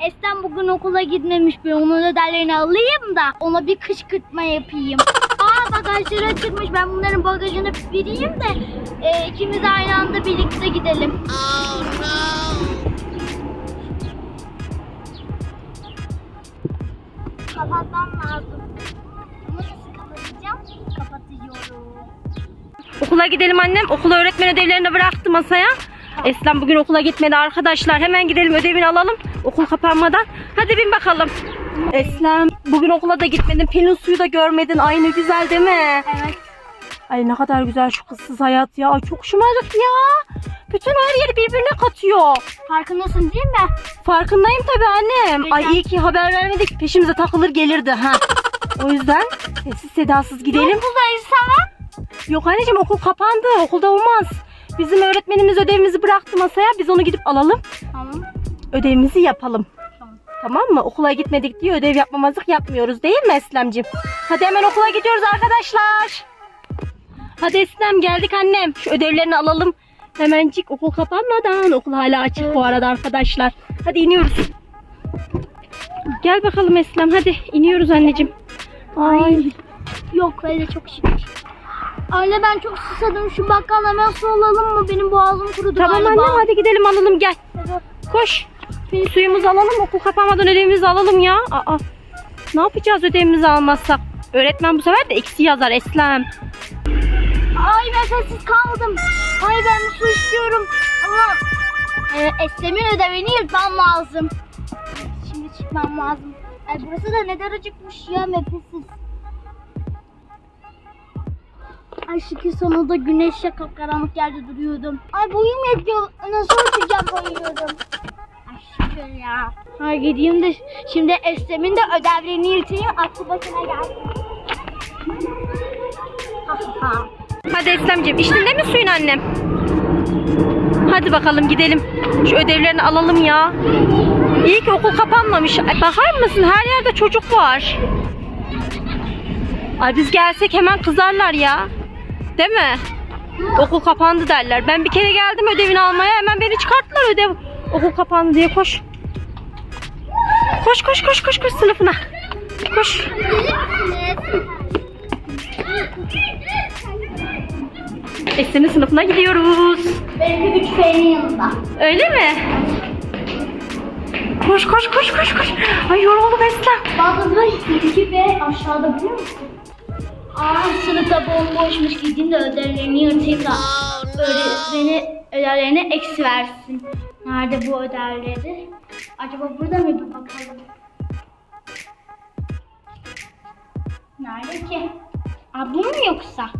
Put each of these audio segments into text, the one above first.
Eslem bugün okula gitmemiş bir onun ödevlerini alayım da ona bir kışkırtma yapayım. Aa bagajları açıkmış ben bunların bagajını vereyim de e, ikimiz aynı anda birlikte gidelim. Kapatmam lazım. Nasıl kapatacağım? Kapatıyorum. Okula gidelim annem. Okula öğretmen ödevlerini bıraktı masaya. Eslem bugün okula gitmedi arkadaşlar. Hemen gidelim ödevini alalım. Okul kapanmadan. Hadi bin bakalım. Eslem bugün okula da gitmedin. Pelin suyu da görmedin. Ay ne güzel değil mi? Evet. Ay ne kadar güzel şu kızsız hayat ya. Ay çok şımarık ya. Bütün her yeri birbirine katıyor. Farkındasın değil mi? Farkındayım tabii annem. Ay Güzel. iyi ki haber vermedik. Peşimize takılır gelirdi ha. O yüzden sessiz sedasız gidelim. Okuldayız tamam. Yok anneciğim okul kapandı. Okulda olmaz. Bizim öğretmenimiz ödevimizi bıraktı masaya. Biz onu gidip alalım. Tamam. Ödevimizi yapalım. Tamam. Tamam mı? Okula gitmedik diye ödev yapmamazlık yapmıyoruz değil mi Eslemciğim? Hadi hemen okula gidiyoruz arkadaşlar. Hadi Eslem geldik annem. Şu ödevlerini alalım. Hemencik okul kapanmadan. Okul hala açık bu arada arkadaşlar. Hadi iniyoruz. Gel bakalım Eslem hadi iniyoruz anneciğim. Ay. Yok öyle çok şükür. Anne ben çok susadım. Şu bakkal hemen su alalım mı? Benim boğazım kurudu Tamam galiba. annem hadi gidelim alalım gel. Koş. Suyumuzu alalım okul kapanmadan ödevimizi alalım ya. Aa, ne yapacağız ödevimizi almazsak? Öğretmen bu sefer de eksi yazar Eslem. Ay ben sessiz kaldım. Ay ben su istiyorum. Ama e, Eslem'in ödevini yırtmam lazım. Şimdi çıkmam lazım. Ay burası da ne daracıkmış ya nefessiz. Ay şükür sonunda güneşle kapkaranlık yerde duruyordum. Ay boyum yetmiyor. Nasıl uçacağım boyuyordum. Şükür ya. Ay gideyim de şimdi Eslem'in de ödevlerini yırtayım. Aklı başına gelsin. Ha ha ha. Hadi Eslemciğim içtin değil mi suyun annem? Hadi bakalım gidelim. Şu ödevlerini alalım ya. İyi ki okul kapanmamış. Bakar mısın her yerde çocuk var. Ay biz gelsek hemen kızarlar ya. Değil mi? Okul kapandı derler. Ben bir kere geldim ödevini almaya hemen beni çıkarttılar ödev. Okul kapandı diye koş. Koş koş koş koş koş sınıfına. Koş. Eslem'in sınıfına gidiyoruz. Benim de üç yanında. Öyle mi? Koş koş koş koş koş. Ay yoruldum Eslem. Bazıları iki ve aşağıda biliyor musun? Aa sınıfta bomboşmuş gideyim de ödevlerini yırtayım da öğretmeni ödevlerine eksi versin. Nerede bu ödevleri? Acaba burada mıydı bakalım? Nerede ki? Bu mu yoksa?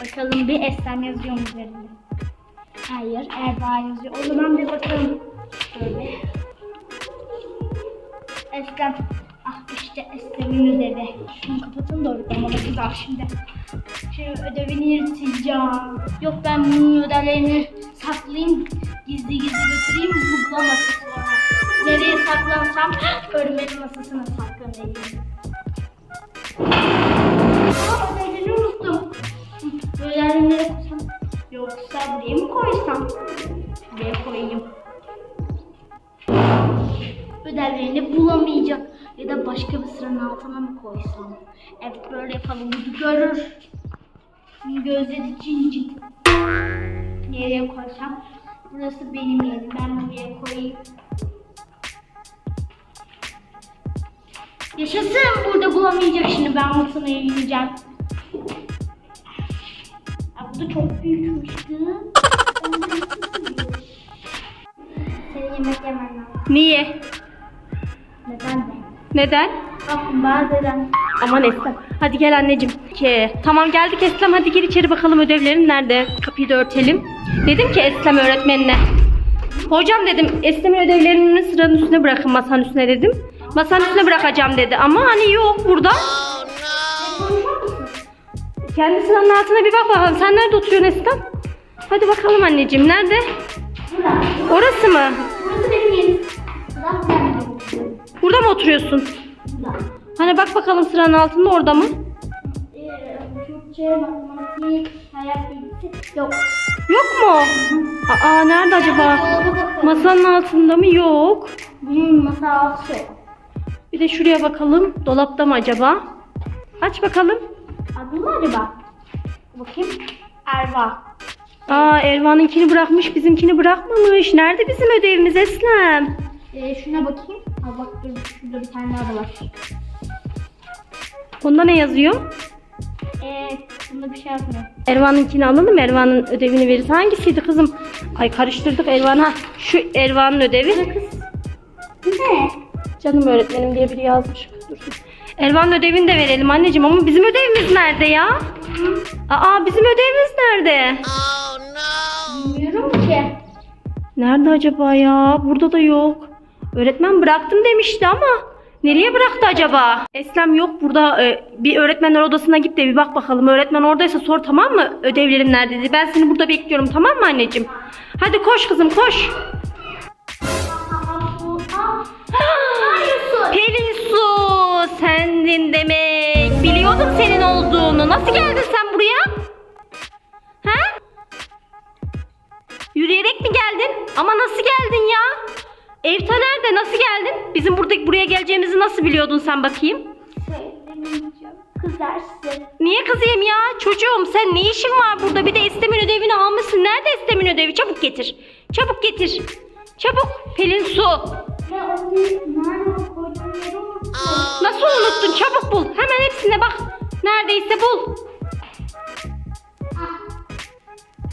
Bakalım bir Eslem yazıyor mu üzerinde? Hayır Erba yazıyor. O zaman bir bakalım. Şöyle. Eslem. Ah işte Eslem'in ödevi. Şunu kapatın da öğretmenime güzel şimdi. Şimdi ödevini yırtacağım. Yok ben bunun ödevlerini saklayayım. Gizli gizli götüreyim. Bu bulamasın. Nereye saklansam öğretmenin masasına saklanayım. Aa ödevleri unuttum. Ödevleri nereye koysam? Yoksa buraya mı koysam? Buraya koyayım ödevlerini bulamayacak ya da başka bir sıranın altına mı koysam? Evet böyle yapalım bunu görür. Gözleri cincin. Nereye koysam? Burası benim yerim. Ben buraya koyayım. Yaşasın burada bulamayacak şimdi ben masanı yiyeceğim. Aa, bu da çok büyükmüştü. Senin yemek yemen lazım. Niye? Neden de? Neden? Bakın bazen Aman Eslem. Hadi gel anneciğim. Ki. Tamam geldik Eslem hadi gir içeri bakalım ödevlerin nerede? Kapıyı da örtelim. Dedim ki Eslem öğretmenine. Hocam dedim Eslem'in ödevlerini sıranın üstüne bırakın masanın üstüne dedim. Masanın üstüne bırakacağım dedi ama hani yok burada. Kendi sıranın altına bir bak bakalım. Sen nerede oturuyorsun Eslem? Hadi bakalım anneciğim nerede? burada. Orası mı? Burası benim Burada mı oturuyorsun? Hani bak bakalım sıranın altında orada mı? Türkçe, matematik, hayat bilgisi yok. Yok mu? Aa nerede acaba? Masanın altında mı? Yok. Bunun masa altı. Bir de şuraya bakalım. Dolapta mı acaba? Aç bakalım. Adı mı acaba? Bakayım. Erva. Aa Ervan'ınkini bırakmış bizimkini bırakmamış. Nerede bizim ödevimiz Eslem? Ee, şuna bakayım. Aa, bak dur, şurada bir tane daha da var. Onda ne yazıyor? Ee, bunda bir şey yazmıyor. Ervan'ınkini alalım. Ervan'ın ödevini verirse hangisiydi kızım? Ay karıştırdık Ervan'a. Şu Ervan'ın ödevi. Ne? Canım öğretmenim diye biri yazmış. Ervan'ın ödevini de verelim anneciğim ama bizim ödevimiz nerede ya? Aa bizim ödevimiz nerede? Bilmiyorum ki. Nerede acaba ya? Burada da yok. Öğretmen bıraktım demişti ama nereye bıraktı acaba? Eslem yok burada. Ee, bir öğretmenler odasına git de bir bak bakalım. Öğretmen oradaysa sor tamam mı? Ödevlerim nerede diye. Ben seni burada bekliyorum tamam mı anneciğim? Hadi koş kızım koş. Pelin Su sendin demek. Biliyordum senin olduğunu. Nasıl geldin sen buraya? Ha? Yürüyerek mi geldin? Ama nasıl geldin ya? Nerede? Nasıl geldin? Bizim burada buraya geleceğimizi nasıl biliyordun sen bakayım? Söylemeyeceğim. Kızarsın. Niye kızayım ya? Çocuğum sen ne işin var burada? Bir de Estem'in ödevini almışsın. Nerede Estem'in ödevi? Çabuk getir. Çabuk getir. Çabuk. Pelin Su. Nasıl unuttun? Çabuk bul. Hemen hepsine bak. Neredeyse bul.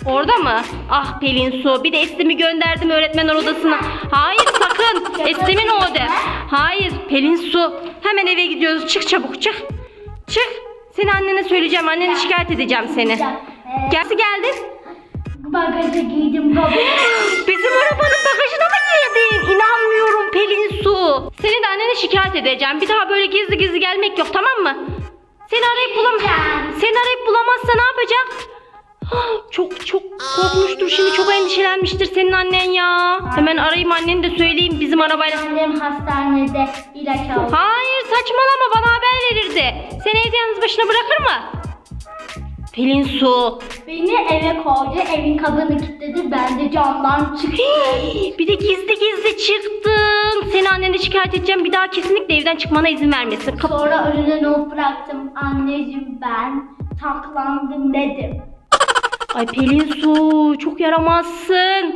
Orada mı? Ah Pelin Su. Bir de Estem'i gönderdim öğretmenler odasına. Hayır. Estem'in o oda. Hayır Pelin Su. Hemen eve gidiyoruz. Çık çabuk çık. Çık. Seni annene söyleyeceğim. Annene şikayet edeceğim seni. Nasıl geldin? Bagaja giydim baba. Bizim arabanın bagajına mı girdin? İnanmıyorum Pelin Su. Seni de annene şikayet edeceğim. Bir daha böyle gizli gizli gelmek yok tamam mı? Seni arayıp bulam Seni arayıp bulamazsa ne yapacak? Ah, Çok çok korkmuştur şimdi çok endişelenmiştir senin annen ya. Hemen arayayım anneni de söyleyeyim bizim arabayla. Annem hastanede ilaç aldı. Hayır saçmalama bana haber verirdi. Seni evde yalnız başına bırakır mı? Pelin Su. Beni eve koydu, evin kapını kilitledi. Ben de camdan çıktım. Bir de gizli gizli çıktın. Seni annene şikayet edeceğim. Bir daha kesinlikle evden çıkmana izin vermesin. Kap- Sonra önüne not bıraktım. Anneciğim ben saklandım dedim. Ay Pelin Su çok yaramazsın.